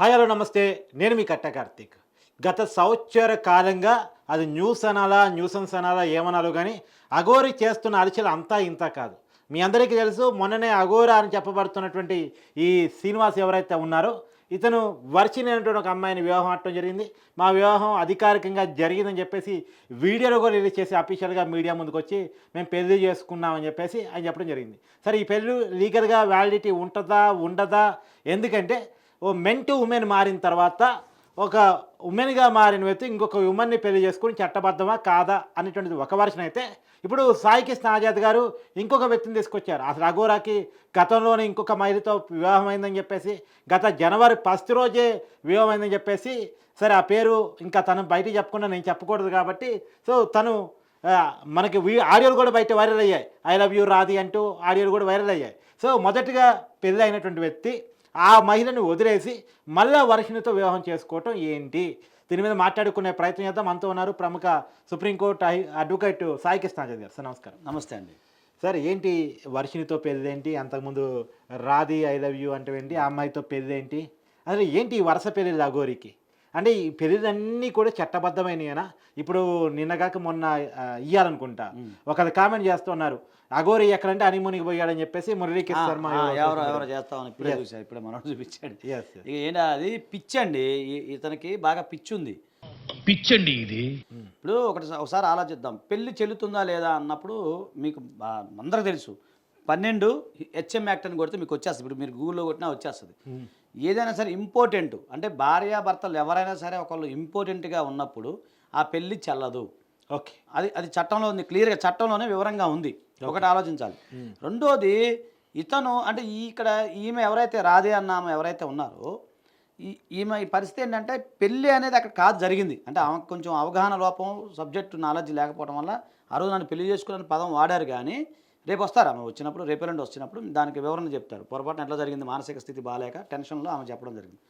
Hi hello నమస్తే. నేను మీ కట్ట కార్తీక్. గత సంవత్సర కాలంగా అది న్యూస్ అనాలా న్యూసెన్స్ అనాలా ఏమనాలో కానీ అఘోరి చేస్తున్న అరిచలు అంతా ఇంత కాదు. మీ అందరికీ తెలుసు మొన్ననే అఘోరా అని చెప్పబడుతున్నటువంటి ఈ శ్రీనివాస్ ఎవరైతే ఉన్నారో ఇతను వర్షిని అనేటువంటి ఒక అమ్మాయిని వివాహం ఆడటం జరిగింది. మా వివాహం అధికారికంగా జరిగిందని చెప్పేసి వీడియోలో కూడా రిలీజ్ చేసి అఫీషియల్గా మీడియా ముందుకు వచ్చి మేము పెళ్ళి చేసుకున్నామని చెప్పేసి ఆయన చెప్పడం జరిగింది. సరే ఈ పెళ్ళి లీగల్గా వ్యాలిడిటీ ఉంటుందా ఉండదా? ఎందుకంటే ఓ మెన్ టు ఉమెన్ మారిన తర్వాత ఒక ఉమెన్గా మారిన వ్యక్తి ఇంకొక ఉమెన్ని పెళ్ళి చేసుకుని చట్టబద్ధమా కాదా అనేటువంటిది ఒక వర్షన్ అయితే ఇప్పుడు సాయి కృష్ణ ఆజాద్ గారు ఇంకొక వ్యక్తిని తీసుకొచ్చారు. అసలు అఘోరాకి గతంలోనే ఇంకొక మహిళతో వివాహం అయిందని చెప్పేసి గత జనవరి ఫస్ట్ రోజే వివాహమైందని చెప్పేసి సరే ఆ పేరు ఇంకా తను బయట చెప్పకుండా నేను చెప్పకూడదు కాబట్టి సో తను మనకి ఆడియోలు కూడా బయట వైరల్ అయ్యాయి. ఐ లవ్ యూ రాది అంటూ ఆడియోలు కూడా వైరల్ అయ్యాయి. సో మొదటిగా పెళ్ళి అయినటువంటి వ్యక్తి ఆ మహిళను వదిలేసి మళ్ళా వర్షినితో వివాహం చేసుకోవటం ఏంటి? దీని మీద మాట్లాడుకునే ప్రయత్నం చేద్దాం. మనతో ఉన్నారు ప్రముఖ సుప్రీంకోర్టు అడ్వకేట్ సాయి కృష్ణాచార్య గారు. సార్ నమస్కారం. నమస్తే అండి. సార్ ఏంటి వర్షినితో పెళ్ళి ఏంటి అంతకుముందు రాది ఐ లవ్ యూ అంటే ఏంటి ఆ అమ్మాయితో పెళ్ళి ఏంటి అసలు ఏంటి వరుస పెళ్ళిళ్ళు అఘోరికి? అంటే ఈ పెళ్ళిళ్ళన్నీ కూడా చట్టబద్ధమైనవేనా ఇప్పుడు నిన్నగాక మొన్న ఇయ్యాలనుకుంటా. ఒకరు కామెంట్ చేస్తున్నారు. అఘోరి ఎక్కడంటే హనీమూన్కి పోయాడని చెప్పేసి మురళీకృష్ణ శర్మ ఎవరో ఎవరు చేస్తామని ఇప్పుడే చూసారు ఇప్పుడే మనోడు చూపించాడు. ఇక ఏంటి అది పిచ్చి అండి. ఈ- ఇతనికి బాగా పిచ్చి ఉంది. పిచ్చండి ఇది. ఇప్పుడు ఒకటి ఒకసారి ఆలోచిద్దాం. పెళ్ళి చెల్లుతుందా లేదా అన్నప్పుడు మీకు అందరికి తెలుసు. పన్నెండు హెచ్ఎం యాక్ట్ అని కొడితే మీకు వచ్చేస్తుంది. ఇప్పుడు మీరు గూగుల్లో కొట్టినా వచ్చేస్తుంది. ఏదైనా సరే ఇంపార్టెంట్. అంటే భార్యాభర్తలు ఎవరైనా సరే ఒకళ్ళు ఇంపార్టెంట్గా ఉన్నప్పుడు ఆ పెళ్ళి చెల్లదు. ఓకే. అది అది చట్టంలో ఉంది. క్లియర్గా చట్టంలోనే వివరంగా ఉంది. ఒకటి ఆలోచించాలి. రెండోది ఇతను అంటే ఈ ఇక్కడ ఈమె ఎవరైతే రాధే అన్న ఆమె ఎవరైతే ఉన్నారో ఈ ఈమె ఈ పరిస్థితి ఏంటంటే పెళ్ళి అనేది అక్కడ కాదు జరిగింది. అంటే ఆమెకు కొంచెం అవగాహన లోపం సబ్జెక్ట్ నాలెడ్జ్ లేకపోవడం వల్ల ఆ రోజు నన్ను పెళ్ళి చేసుకునే పదం వాడారు కానీ రేపు వస్తారు? ఆమె వచ్చినప్పుడు రేపు ఎల్లుండి వచ్చినప్పుడు దానికి వివరణ చెప్తారు. పొరపాటున ఎట్లా జరిగింది? మానసిక స్థితి బాగాలేక టెన్షన్లో ఆమె చెప్పడం జరిగింది.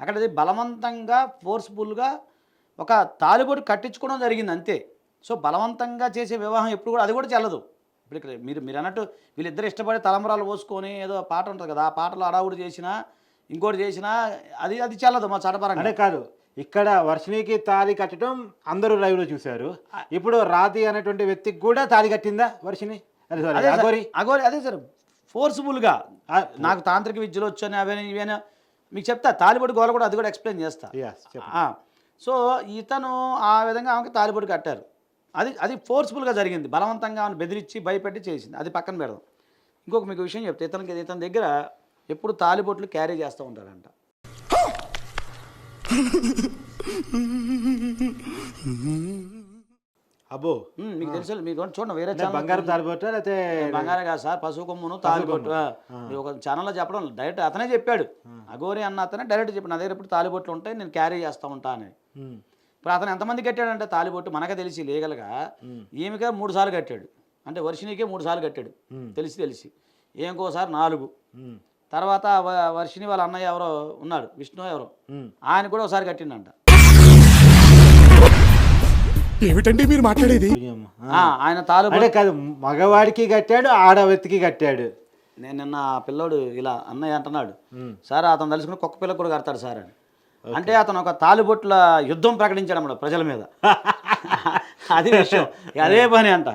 అక్కడ అది బలవంతంగా ఫోర్స్ఫుల్గా ఒక తాలిబొట్టు కట్టించుకోవడం జరిగింది అంతే. సో బలవంతంగా చేసే వివాహం ఎప్పుడు కూడా అది కూడా చెల్లదు. ఇప్పుడు ఇక్కడ మీరు మీరు అన్నట్టు వీళ్ళిద్దరు ఇష్టపడి తలంబరాలు పోసుకొని ఏదో పాట ఉంటుంది కదా ఆ పాటలు అడావుడు చేసినా ఇంకోటి చేసినా అది అది చెల్లదు మా చట్టపరంగా. అంటే కాదు. ఇక్కడ వర్షినికి తాళి కట్టడం అందరూ లైవ్లో చూశారు ఇప్పుడు రాధి అనేటువంటి వ్యక్తికి కూడా తాళి కట్టిందా వర్షిని అదే సారీ అదే సార్, అఘోరి. అఘోరి అదే సార్ ఫోర్స్ఫుల్గా నాకు తాంత్రిక విద్యలు వచ్చాను అవన్నీ ఇవేనా మీకు చెప్తా. తాలిబొట్టు గోల కూడా అది కూడా ఎక్స్ప్లెయిన్ చేస్తా. సో ఇతను ఆ విధంగా ఆమెకి తాలిబొట్టు కట్టారు. అది అది ఫోర్స్ఫుల్గా జరిగింది. బలవంతంగా ఆమెను బెదిరించి భయపెట్టి చేసింది. అది పక్కన పెడదాం. ఇంకొక మీకు విషయం చెప్తే. ఇతనికి ఇతని దగ్గర ఎప్పుడు తాలిబొట్లు క్యారీ చేస్తూ ఉంటారంట. అబ్బో. మీకు తెలుసు మీకు చూడండి వేరే ఛానల్ బంగారం తాలిబొట్ట లేకపోతే బంగారం కాదు సార్ పసుపు కొమ్మును తాలిబొట్టు. ఒక ఛానల్లో చెప్పడం డైరెక్ట్ అతనే చెప్పాడు. అగోరి అన్న అతనే డైరెక్ట్ చెప్పాడు. నా దగ్గర ఇప్పుడు తాలిబొట్లు ఉంటాయి నేను క్యారీ చేస్తూ ఉంటా అని. ఇప్పుడు అతను ఎంతమంది కట్టాడంటే తాలిబొట్టు మనకే తెలిసి లీగల్గా ఈమెకే మూడు సార్లు కట్టాడు. అంటే వర్షినికే మూడు సార్లు కట్టాడు. తెలిసి తెలిసి. ఇంకోసారి నాలుగు. తర్వాత వర్షిని వాళ్ళ అన్నయ్య ఎవరో ఉన్నాడు విష్ణు ఎవరో. ఆయన కూడా ఒకసారి కట్టిండంట. ఏమిటండి మీరు మాట్లాడేది? ఆయన తాలిబొట్టు అంటే కాదు మగవాడికి కట్టాడు ఆడ వ్యక్తికి కట్టాడు. నేను నిన్న ఆ పిల్లోడు ఇలా అన్నయ్య అంటున్నాడు. సార్ అతను తలుచుకుని కుక్క పిల్ల కూడా కడతాడు సార్ అని. అంటే అతను ఒక తాలిబొట్ల యుద్ధం ప్రకటించాడు అన్నమాట ప్రజల మీద. అది విషయం. అదే పని అంట.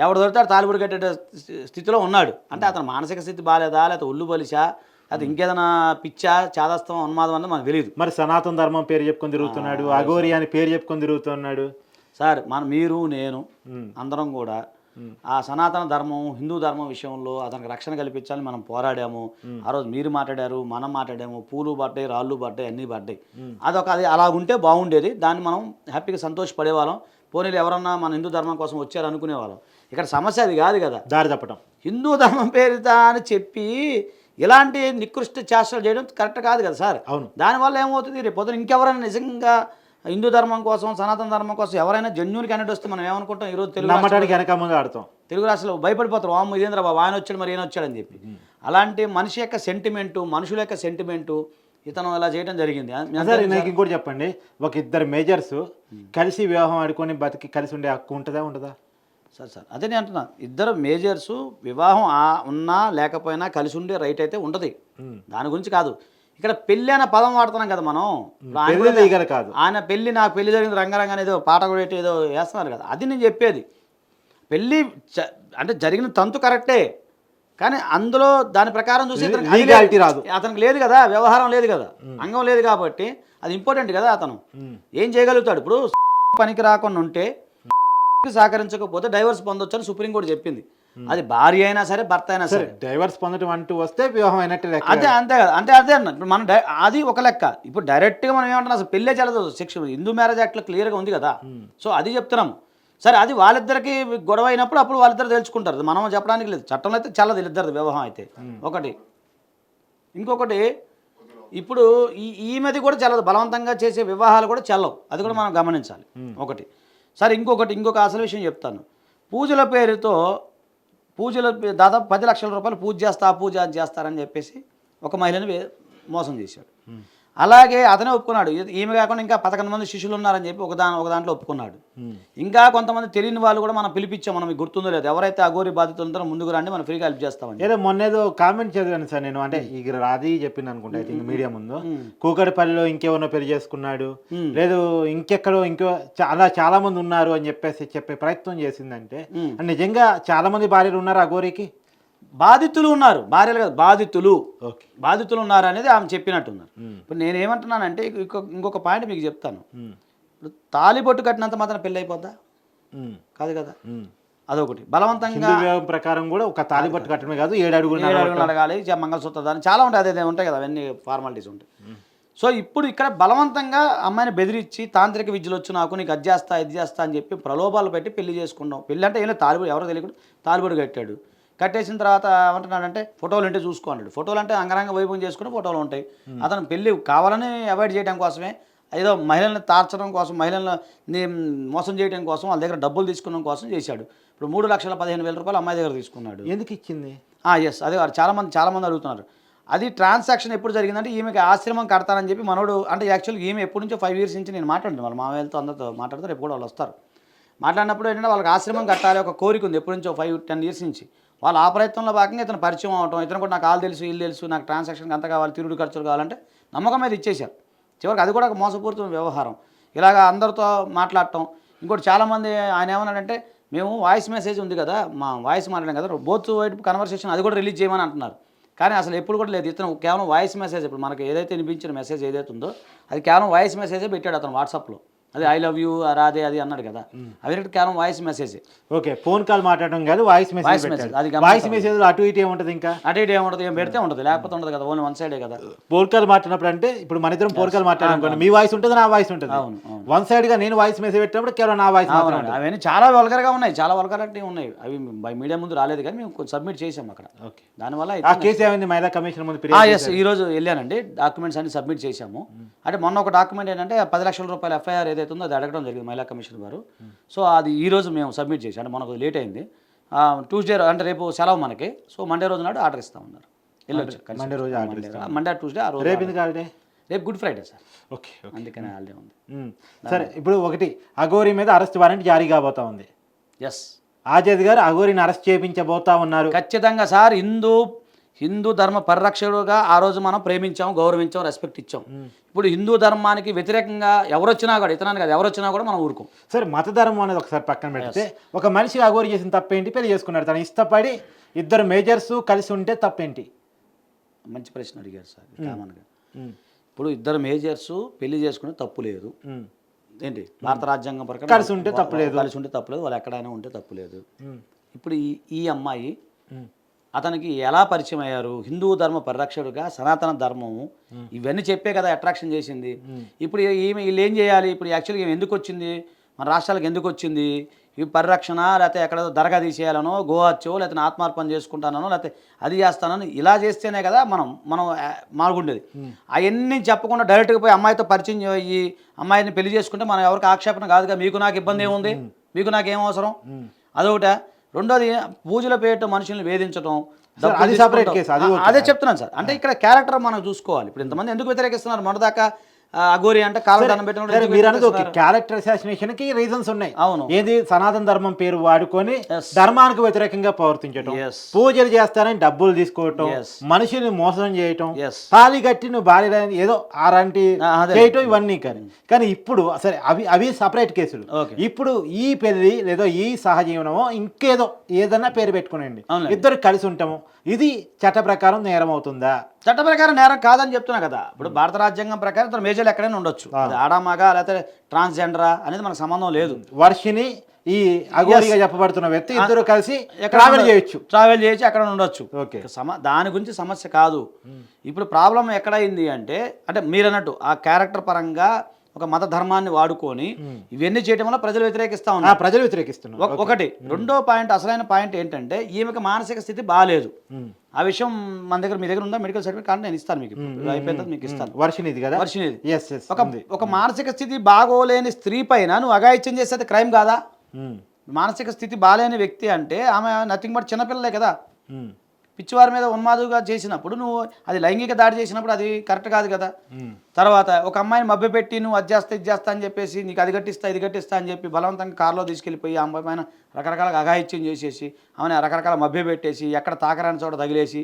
ఎవడు దొరుకుతాడు తాలిబొట్టు కట్టే స్థి- స్థితిలో ఉన్నాడు. అంటే అతను మానసిక స్థితి బాగాలేదా లేకపోతే ఒళ్ళు బలిసా అది ఇంకేదైనా పిచ్చా చాదస్తం ఉన్మాదం అన్నది మనకు తెలియదు మరి సనాతన ధర్మం పేరు చెప్పుకొని తిరుగుతున్నాడు అఘోరి అని పేరు చెప్పుకొని తిరుగుతున్నాడు. సార్ మన మీరు నేను అందరం కూడా ఆ సనాతన ధర్మం హిందూ ధర్మం విషయంలో అతనికి రక్షణ కల్పించాలని మనం పోరాడాము. ఆ రోజు మీరు మాట్లాడారు మనం మాట్లాడాము పూలు పడ్డాయి రాళ్ళు పడ్డాయి అన్నీ పడ్డాయి. అదొక అది అలా ఉంటే బాగుండేది. దాన్ని మనం హ్యాపీగా సంతోషపడేవాళ్ళం. పోనీలు ఎవరన్నా మన హిందూ ధర్మం కోసం వచ్చారు అనుకునేవాళ్ళం ఇక్కడ సమస్య అది కాదు కదా. దారి తప్పటం. హిందూ ధర్మం పేరిత అని చెప్పి ఇలాంటి నికృష్ట చేష్టలు చేయడం కరెక్ట్ కాదు కదా సార్. అవును. దానివల్ల ఏమవుతుంది? రేపు పొద్దున ఇంకెవరైనా నిజంగా హిందూ ధర్మం కోసం సనాతన ధర్మం కోసం ఎవరైనా జెన్యున్ క్యాండిడేట్ వస్తే మనం ఏమనుకుంటాం? ఈరోజు తెలుగు నమ్మటానికి వెనక ముందు ఆడతాం. తెలుగు రాష్ట్రాలు భయపడిపోతారు. వాము ఇదేంద్ర బాబు ఆయన వచ్చాడు మరి ఈయన వచ్చాడని చెప్పి. అలాంటి మనిషి యొక్క సెంటిమెంటు మనుషుల యొక్క సెంటిమెంటు ఇతను ఇలా చేయడం జరిగింది. సరే నాకు ఇంకోటి చెప్పండి. ఒక ఇద్దరు మేజర్స్ కలిసి వివాహం ఆడుకొని బతికి కలిసి ఉండే హక్కు ఉంటుందా ఉంటుందా సార్ సార్ అదే నేను అంటున్నా. ఇద్దరు మేజర్స్ వివాహం ఉన్నా లేకపోయినా కలిసి ఉండే రైట్ అయితే ఉంటుంది. దాని గురించి కాదు. ఇక్కడ పెళ్ళి అనే పదం వాడుతున్నాం కదా మనం. ఆయన కాదు. ఆయన పెళ్ళి నాకు పెళ్ళి జరిగింది రంగరంగానే ఏదో పాట కూడా ఏదో వేస్తున్నారు కదా. అది నేను చెప్పేది. పెళ్ళి అంటే జరిగిన తంతు కరెక్టే. కానీ అందులో దాని ప్రకారం చూసి రాదు. అతనికి లేదు కదా వ్యవహారం లేదు కదా. అంగం లేదు కాబట్టి అది ఇంపార్టెంట్ కదా అతను. ఏం చేయగలుగుతాడు? ఇప్పుడు పనికి రాకుండా ఉంటే సహకరించకపోతే డైవర్స్ పొందొచ్చు అని సుప్రీంకోర్టు చెప్పింది. అది భార్య అయినా సరే భర్త అయినా సరే డైవర్స్ పొందడం అంటూ వస్తే వివాహం అయినట్టు లెక్క అంతే అంతే కదా. అంటే అదే అన్న ఇప్పుడు మనం అది ఒక లెక్క. ఇప్పుడు డైరెక్ట్గా మనం ఏమంటున్నాం అసలు పెళ్ళే చల్లదు శిక్ష హిందూ మ్యారేజ్ యాక్ట్లో క్లియర్గా ఉంది కదా. సో అది చెప్తున్నాం సరే అది వాళ్ళిద్దరికి గొడవ అయినప్పుడు అప్పుడు వాళ్ళిద్దరు తెలుసుకుంటారు. అది మనం చెప్పడానికి లేదు. చట్టంలో అయితే చల్లదు వీళ్ళిద్దరిది వివాహం అయితే. ఒకటి. ఇంకొకటి ఇప్పుడు ఈ ఈమెది కూడా చల్లదు. బలవంతంగా చేసే వివాహాలు కూడా చల్లవు. అది కూడా మనం గమనించాలి. ఒకటి. సరే ఇంకొకటి ఇంకొక అసలు విషయం చెప్తాను. పూజల పేరుతో పూజలు దాదాపు పది లక్షల రూపాయలు పూజ చేస్తా పూజ చేస్తారని చెప్పేసి ఒక మహిళని మోసం చేశాడు. అలాగే అతనే ఒప్పుకున్నాడు. ఈ- ఈమె కాకుండా ఇంకా పదకొండు మంది శిష్యులు ఉన్నారని చెప్పి ఒక దాని ఒక దాంట్లో ఒప్పుకున్నాడు. ఇంకా కొంతమంది తెలియని వాళ్ళు కూడా మనం పిలిపించాం. మనం గుర్తుందో లేదు. ఎవరైతే అఘోరి బాధితులు ఉంటారో ముందుకు రండి మనం ఫ్రీగా హెల్ప్ చేస్తామని ఏదో మొన్న ఏదో కామెంట్ చదివాను సార్ నేను. అంటే ఇక రాది చెప్పింది అనుకుంటా ఐ థింక్ మీడియా ముందు. కూకటిపల్లిలో ఇంకెవరినో పెళ్ళి చేసుకున్నాడు. లేదు ఇంకెక్కడో ఇంకో చాలా చాలా మంది ఉన్నారు అని చెప్పేసి చెప్పే ప్రయత్నం చేసిందంటే నిజంగా చాలా మంది భార్యలు ఉన్నారు ఆ గోరికి బాధితులు ఉన్నారు. భార్యలు కాదు బాధితులు. బాధితులు ఉన్నారు అనేది ఆమె చెప్పినట్టున్నారు ఇప్పుడు నేను ఏమంటున్నానంటే ఇంకొక పాయింట్ మీకు చెప్తాను. ఇప్పుడు తాలిబొట్టు కట్టినంత మాత్రం పెళ్ళి అయిపోద్దా? కాదు కదా? అదొకటి. బలవంతంగా ప్రకారం కూడా ఒక తాలిబట్టు కట్టడమే కాదు ఏడు అడుగులు ఏడు అడుగులు అడగాలి. మంగళసూత్ర దాని చాలా ఉంటాయి అదే ఉంటాయి కదా అవన్నీ ఫార్మాలిటీస్ ఉంటాయి. సో ఇప్పుడు ఇక్కడ బలవంతంగా అమ్మాయిని బెదిరించి తాంత్రిక విద్యలు వచ్చి నాకు నీకు అది చేస్తా ఇది చేస్తా అని చెప్పి ప్రలోభాలు పెట్టి పెళ్ళి చేసుకున్నాం. పెళ్ళి అంటే ఏం తాలిబడి ఎవరో తెలియకుండా తాలిబడి కట్టాడు. కట్టేసిన తర్వాత ఏమంటున్నాడంటే ఫోటోలు అంటే చూసుకో అన్నాడు. ఫోటోలు అంటే అంగరంగ వైభవం చేసుకుని ఫోటోలు ఉంటాయి. అతను పెళ్ళి కావాలని అవాయిడ్ చేయడం కోసమే ఏదో మహిళల్ని తార్చడం కోసం మహిళలను మోసం చేయడం కోసం వాళ్ళ దగ్గర డబ్బులు తీసుకున్న కోసం చేశాడు. ఇప్పుడు మూడు లక్షల పదిహేను వేల రూపాయలు అమ్మాయి దగ్గర తీసుకున్నాడు. ఎందుకు ఇచ్చింది? ఎస్ అదే చాలామంది చాలామంది అడుగుతున్నారు. అది ట్రాన్సాక్షన్ ఎప్పుడు జరిగిందంటే ఈమెకి ఆశ్రమం కడతానని చెప్పి మనోడు అంటే యాక్చువల్గా ఈమె ఎప్పటి నుంచో ఫైవ్ ఇయర్స్ నుంచి నేను మాట్లాడిన వాళ్ళ మామయ్యలతో అందరితో మాట్లాడతారు ఎప్పుడు వాళ్ళు వస్తారు. మాట్లాడినప్పుడు ఏంటంటే వాళ్ళకి ఆశ్రమం కట్టాలి ఒక కోరిక ఉంది ఎప్పటి నుంచో ఫైవ్ టెన్ ఇయర్స్ నుంచి. వాళ్ళ ఆ ప్రయత్నంలో భాగంగా ఇతను పరిచయం అవటం ఇతను కూడా నాకు ఆలు తెలుసు ఇల్లు తెలుసు నాకు ట్రాన్సాక్షన్కి అంత కావాలి తిరుగుడు ఖర్చులు కావాలంటే నమ్మకం మీద ఇచ్చేశారు. చివరికి అది కూడా ఒక మోసపూరితమైన వ్యవహారం. ఇలాగ అందరితో మాట్లాడటం. ఇంకోటి చాలామంది ఆయన ఏమన్నాడంటే మేము వాయిస్ మెసేజ్ ఉంది కదా మా వాయిస్ మాట్లాడాం కదా బోత్ వైపు కన్వర్సేషన్ అది కూడా రిలీజ్ చేయమని అంటున్నారు. కానీ అసలు ఎప్పుడు కూడా లేదు. ఇతను కేవలం వాయిస్ మెసేజ్ ఇప్పుడు మనకి ఏదైతే వినిపించిన మెసేజ్ ఏదైతే ఉందో అది కేవలం వాయిస్ మెసేజే పెట్టాడు అతను వాట్సాప్లో. అది ఐ లవ్ యూ రాదే అది అన్నాడు కదా. అవి రెండు కేవలం voice message okay phone call మాట్లాడడం కాదు వాయిస్ మెసేజ్ message, అది పెట్టాడు గమనించాలి. వాయిస్ మెసేజ్ అటు ఇటు ఏముంటది ఇంకా? అటు ఇటు ఏముంటుంది ఏం పెడితే ఉంటుంది లేకపోతే ఉండదు కదా ఓన్లీ వన్ సైడే కదా. ఫోన్ కాల్ మాట్లాడినప్పుడు అంటే ఇప్పుడు మన ఇద్దరం ఫోన్ కాల్ మాట్లాడాలనుకోండి మీ వాయిస్ ఉంటుంది నా వాయిస్ ఉంటుంది. అవును. వన్ సైడ్గా నేను వాయిస్ మెసేజ్ పెట్టినప్పుడు కేవలం నా వాయిస్ అవన్నీ చాలా వల్గర్గా ఉన్నాయి చాలా వల్గరాలిటీ ఉన్నాయి. అవి బై మీడియా ముందు రాలేదు కానీ మేము సబ్మిట్ చేసాం అక్కడ. ఓకే దానివల్ల ఆ కేసు ఏమైంది? మహిళా కమిషన్ ముందు ఎస్ ఈ రోజు వెళ్ళానండి డాక్యుమెంట్స్ అన్ని సబ్మిట్ చేశాము. అంటే మొన్న ఒక డాక్యుమెంట్ ఏంటంటే పది లక్షల రూపాయల ఎఫ్ఐఆర్ ఏదైతే ఉందో అది అడగడం జరిగింది మహిళా కమిషన్ వారు సో అది ఈ రోజు మేము సబ్మిట్ చేసాం అంటే మనకు లేట్ అయింది. ట్యూస్డే అంటే రేపు సెలవు మనకి. సో మండే రోజు నాడు ఆర్డర్ ఇస్తామన్నారు వెళ్ళొచ్చు కలిసి. మండే రోజు ఆర్డర్ మండే మండే ట్యూస్డే ఆ రోజు రేపు రేపు గుడ్ ఫ్రైడే సార్. ఓకే అందుకనే హాలిడే ఉంది. సరే ఇప్పుడు ఒకటి అఘోరి మీద అరెస్ట్ వారెంట్ జారీ కాబోతా ఉంది. ఎస్ ఆజాద్ గారు అఘోరిని అరెస్ట్ చేయించబోతా ఉన్నారు. ఖచ్చితంగా సార్ హిందూ హిందూ ధర్మ పరిరక్షకుడుగా ఆ రోజు మనం ప్రేమించాం గౌరవించాం రెస్పెక్ట్ ఇచ్చాం. ఇప్పుడు హిందూ ధర్మానికి వ్యతిరేకంగా ఎవరు వచ్చినా కూడా ఇతనాన్ని కాదు ఎవరు వచ్చినా కూడా మనం ఊరుకోం. సరే మతధర్మం అనేది ఒకసారి పక్కన పెడితే ఒక మనిషి అఘోరి చేసిన తప్పేంటి? పెళ్ళి చేసుకున్నాడు. తను ఇష్టపడి ఇద్దరు మేజర్స్ కలిసి ఉంటే తప్పేంటి? మంచి ప్రశ్న అడిగారు సార్ కామన్గా ఇప్పుడు ఇద్దరు మేజర్స్ పెళ్ళి చేసుకునే తప్పు లేదు. ఏంటి? భారత రాజ్యాంగం ప్రకారం కలిసి ఉంటే తప్పు లేదు. కలిసి ఉంటే తప్పు లేదు వాళ్ళు ఎక్కడైనా ఉంటే తప్పు లేదు. ఇప్పుడు ఈ ఈ అమ్మాయి. అతనికి ఎలా పరిచయం అయ్యారు? హిందూ ధర్మ పరిరక్షకుడుగా సనాతన ధర్మము ఇవన్నీ చెప్పే కదా అట్రాక్షన్ చేసింది. ఇప్పుడు ఈమె వీళ్ళు ఏం చేయాలి? ఇప్పుడు యాక్చువల్గా ఈమె ఎందుకు వచ్చింది? మన రాష్ట్రాలకు ఎందుకు వచ్చింది? ఈ పరిరక్షణ లేకపోతే ఎక్కడ దరగా తీసేయాలనో గోహత్యో లేకపోతే ఆత్మార్పణ చేసుకుంటానో లేకపోతే అది చేస్తానని ఇలా చేస్తేనే కదా మనం మనం ఆ, మాల్గుండేది. అవన్నీ చెప్పకుండా డైరెక్ట్గా పోయి అమ్మాయితో పరిచయం అయ్యి అమ్మాయిని పెళ్ళి చేసుకుంటే మనం ఎవరికి ఆక్షేపణ కాదుగా? మీకు నాకు ఇబ్బంది ఏముంది? మీకు నాకు ఏం అవసరం? అదొకట. రెండోది పూజల పేట మనుషుల్ని వేధించడం అది తీసుకుంటాం. case, అది చెప్తున్నాను సార్. అంటే ఇక్కడ క్యారెక్టర్ మనం చూసుకోవాలి. ఇప్పుడు ఇంతమంది ఎందుకు వ్యతిరేకిస్తున్నారు? మొన్నదాకా అఘోరి అంటే కాళ్ళ దండం పెట్టినప్పుడు సరే, ఎందుకు మీరు అనేది? క్యారెక్టర్ అసాసినేషన్కి రీజన్స్ ఉన్నాయి అవును. ఏది సనాతన ధర్మం పేరు వాడుకొని. ధర్మానికి వ్యతిరేకంగా ప్రవర్తించడం. పూజలు చేస్తారని డబ్బులు తీసుకోవటం Yes. మనుషుల్ని మోసం చేయటం. తాళి కట్టి నువ్వు భార్య ఏదో అదే. చేయటం ఇవన్నీ కానీ కానీ ఇప్పుడు సరే అవి అవి సపరేట్ కేసులు. ఇప్పుడు ఈ పెళ్ళి లేదా ఈ సహజీవనమో ఇంకేదో ఏదన్నా పేరు పెట్టుకునండి. ఇద్దరు కలిసి ఉంటాము ఇది చట్ట ప్రకారం నేరం అవుతుందా చట్ట ప్రకారం నేరం కాదని చెప్తున్నా కదా. ఇప్పుడు భారత రాజ్యాంగం ప్రకారం ఇతను మేజర్లు ఎక్కడైనా ఉండొచ్చు. అది ఆడా మగ లేకపోతే ట్రాన్స్జెండరా అనేది మనకు సంబంధం లేదు. వర్షిని ఈ అఘోరిగా చెప్పబడుతున్న వ్యక్తి ఇద్దరు కలిసి ట్రావెల్ చేయొచ్చు. ట్రావెల్ చేసి అక్కడ ఉండొచ్చు? ఓకే. సమ దాని గురించి సమస్య కాదు. ఇప్పుడు ప్రాబ్లం ఎక్కడైంది అంటే అంటే మీరు అన్నట్టు ఆ క్యారెక్టర్ పరంగా ఒక మత ధర్మాన్ని వాడుకొని ఇవన్నీ చేయడం వల్ల ప్రజలు వ్యతిరేకిస్తా ఉన్నారు. ప్రజలు వ్యతిరేకిస్తున్నారు. ఒక- ఒకటి రెండో పాయింట్ అసలైన పాయింట్ ఏంటంటే ఈమెకి మానసిక స్థితి బాగాలేదు ఆ విషయం మన దగ్గర మీ దగ్గర ఉందా? మెడికల్ సర్టిఫికేట్ కానీ నేను ఇస్తాను మీకు. అయిపోయిన తర్వాత మీకు ఇస్తాను. వర్షిని ఇది కదా వర్షిని ఇది. ఎస్ ఎస్ ఒక ఒక మానసిక స్థితి బాగోలేని స్త్రీ పైన నువ్వు అఘాయిత్యం చేసేది క్రైమ్ కాదా? మానసిక స్థితి బాగాలేని వ్యక్తి అంటే ఆమె నథింగ్ బట్ చిన్నపిల్లలే కదా. పిచ్చివారి మీద ఉన్మాదుగా చేసినప్పుడు నువ్వు అది లైంగిక దాడి చేసినప్పుడు అది కరెక్ట్ కాదు కదా. తర్వాత ఒక అమ్మాయిని మభ్యపెట్టి నువ్వు అది చేస్తా ఇది చేస్తా అని చెప్పేసి నీకు అది కట్టిస్తా ఇది కట్టిస్తా అని చెప్పి బలవంతంగా కారులో తీసుకెళ్ళిపోయి ఆ అమ్మాయి పైన రకరకాల అఘాయిత్యం చేసేసి ఆమెను రకరకాల మభ్యపెట్టేసి ఎక్కడ తాకరాని చోట తగిలేసి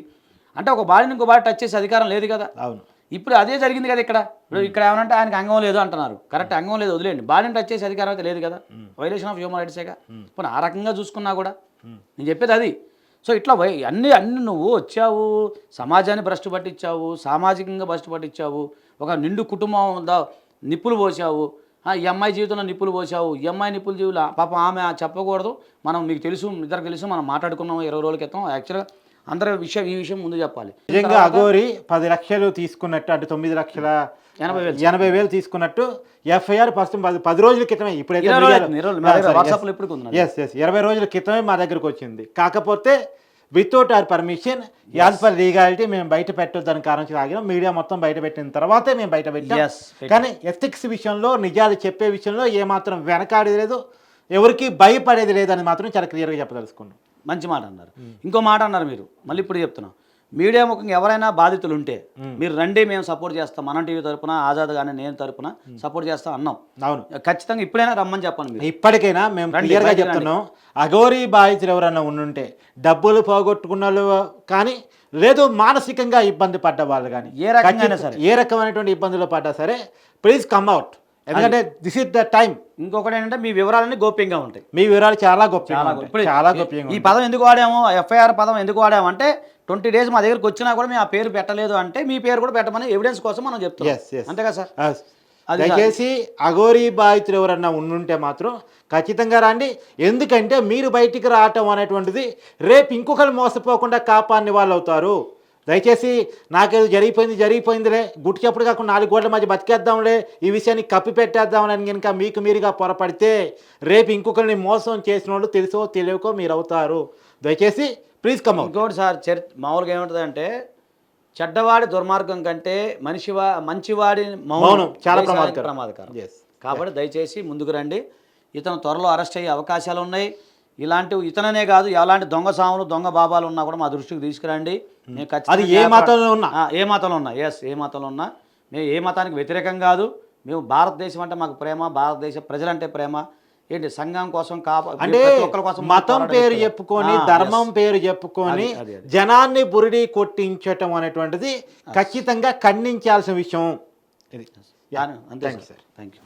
అంటే ఒక బాడీని ఇంకో బాడీ టచ్ చేసే అధికారం లేదు కదా. అవును. ఇప్పుడు అదే జరిగింది కదా ఇక్కడ. ఇప్పుడు ఇక్కడ ఏమనంటే ఆయనకి అంగం లేదు అంటున్నారు. కరెక్ట్ అంగం లేదు వదిలేండి బాడీని టచ్ చేసే అధికారం అయితే లేదు కదా. వైలేషన్ ఆఫ్ హ్యూమన్ రైట్సేగా ఇప్పుడు ఆ రకంగా చూసుకున్నా కూడా నేను చెప్పేది అది. సో ఇట్లా అన్నీ అన్ని అన్ని నువ్వు వచ్చావు సమాజాన్ని భ్రష్టు పట్టించావు సామాజికంగా భ్రష్టు పట్టించావు ఒక నిండు కుటుంబం ఉందా నిప్పులు పోసావు ఆ, ఈ అమ్మాయి జీవితంలో నిప్పులు పోసావు ఈ అమ్మాయి నిప్పులు జీవులు పాపం ఆమె చెప్పకూడదు మనం మీకు తెలుసు ఇద్దరు తెలుసు మనం మాట్లాడుకున్నాం ఇరవై రోజుల క్రితం. యాక్చువల్గా అందరి విషయం ఈ విషయం ముందు చెప్పాలి. నిజంగా అఘోరి పది లక్షలు తీసుకున్నట్టు అంటే తొమ్మిది లక్షల ఎనభై వేలు. ఎనభై వేలు తీసుకున్నట్టు ఎఫ్ఐఆర్ ప్రస్తుతం పది పది రోజుల క్రితమే నాది. ఎస్ ఎస్ ఇరవై రోజుల. క్రితమే మా దగ్గరకు వచ్చింది. కాకపోతే without our permission as per legality మేము బయట పెట్టొద్దని కారణం ఆగినాం. మీడియా మొత్తం బయట పెట్టిన తర్వాతే మేము బయట పెట్టాం. కానీ ఎథిక్స్ విషయంలో నిజాలు చెప్పే విషయంలో ఏమాత్రం వెనకాడేది లేదు. ఎవరికి భయపడేది లేదని మాత్రం చాలా క్లియర్గా చెప్పదలుచుకున్నాం. మంచి మాట అన్నారు. ఇంకో మాట అన్నారు మీరు. మళ్ళీ ఇప్పుడు చెప్తున్నాం. మీడియా ముఖంగా ఎవరైనా బాధితులు ఉంటే మీరు రండి మేము సపోర్ట్ చేస్తాం. మనం టీవీ తరపున ఆజాద్ కానీ నేను తరపున సపోర్ట్ చేస్తాం అన్నాం. అవును. ఖచ్చితంగా ఇప్పుడైనా రమ్మని చెప్పండి మీరు. ఇప్పటికైనా మేము క్లియర్గా చెప్తున్నాం. అఘోరీ బాధితులు ఎవరన్నా ఉండుంటే డబ్బులు పోగొట్టుకున్న వాళ్ళు కానీ లేదు మానసికంగా ఇబ్బంది పడ్డ వాళ్ళు కానీ ఏ రకంగా ఖచ్చిత- ఏ రకమైనటువంటి ఇబ్బందులు పడ్డా సరే ప్లీజ్ కమ్ అవుట్ ఎందుకంటే దిస్ ఇస్ ద టైం ఇంకొకటి ఏంటంటే మీ వివరాలన్నీ గోప్యంగా ఉంటాయి. మీ వివరాలు చాలా గొప్పగా చాలా ఉంటాయి. చాలా ఈ- పదం ఎందుకు వాడాము? ఎఫ్ఐఆర్ పదం ఎందుకు వాడాము అంటే ట్వంటీ డేస్ మా దగ్గరకు వచ్చినా కూడా మేము ఆ పేరు పెట్టలేదు అంటే మీ పేరు కూడా పెట్టమని ఎవిడెన్స్ కోసం మనం చెప్తాం. అంతే కదా సార్? దయచేసి అఘోరీ బాధితులు ఎవరన్నా ఉండుంటే మాత్రం ఖచ్చితంగా రండి. ఎందుకంటే మీరు బయటికి రావటం అనేటువంటిది రేపు ఇంకొకరు మోసపోకుండా కాపాడిన వాళ్ళు అవుతారు దయచేసి నాకేదో జరిగిపోయింది జరిగిపోయిందిలే. గుట్టు చెప్పుడు కాకుండా నాలుగు గోడల మధ్య బతికేద్దాంలే. ఈ విషయాన్ని కప్పి పెట్టేద్దామని కనుక మీకు మీరుగా పొరపడితే రేపు ఇంకొకరిని మోసం చేసిన వాళ్ళు తెలుసో తెలియకో మీరు అవుతారు. దయచేసి ప్లీజ్ కమ్ ఇంకోటి సార్ చర్ మామూలుగా ఏముంటుంది అంటే చెడ్డవాడి దుర్మార్గం కంటే మనిషివా మంచివాడి మౌనం చాలా ప్రమాదకరం. ప్రమాదకరం. కాబట్టి దయచేసి ముందుకు రండి. ఇతను త్వరలో అరెస్ట్ అయ్యే అవకాశాలు ఉన్నాయి ఇలాంటివి ఇతననే కాదు ఎలాంటి దొంగ సాములు దొంగ బాబాలు ఉన్నా కూడా మా దృష్టికి తీసుకురండి. అది ఏ మతంలో ఉన్నా. ఏ మతంలో ఉన్నా? ఎస్ ఏ మతంలో ఉన్నా. మేము ఏ మతానికి వ్యతిరేకం కాదు. మేము భారతదేశం అంటే మాకు ప్రేమ భారతదేశ ప్రజలంటే ప్రేమ. ఏంటి సంఘం కోసం కాపా అంటే మతం పోరాడే పేరు. చెప్పుకొని ధర్మం. పేరు చెప్పుకొని. జనాన్ని బురిడి కొట్టించటం అనేటువంటిది ఖచ్చితంగా ఖండించాల్సిన విషయం. అంతే సార్ థ్యాంక్ యూ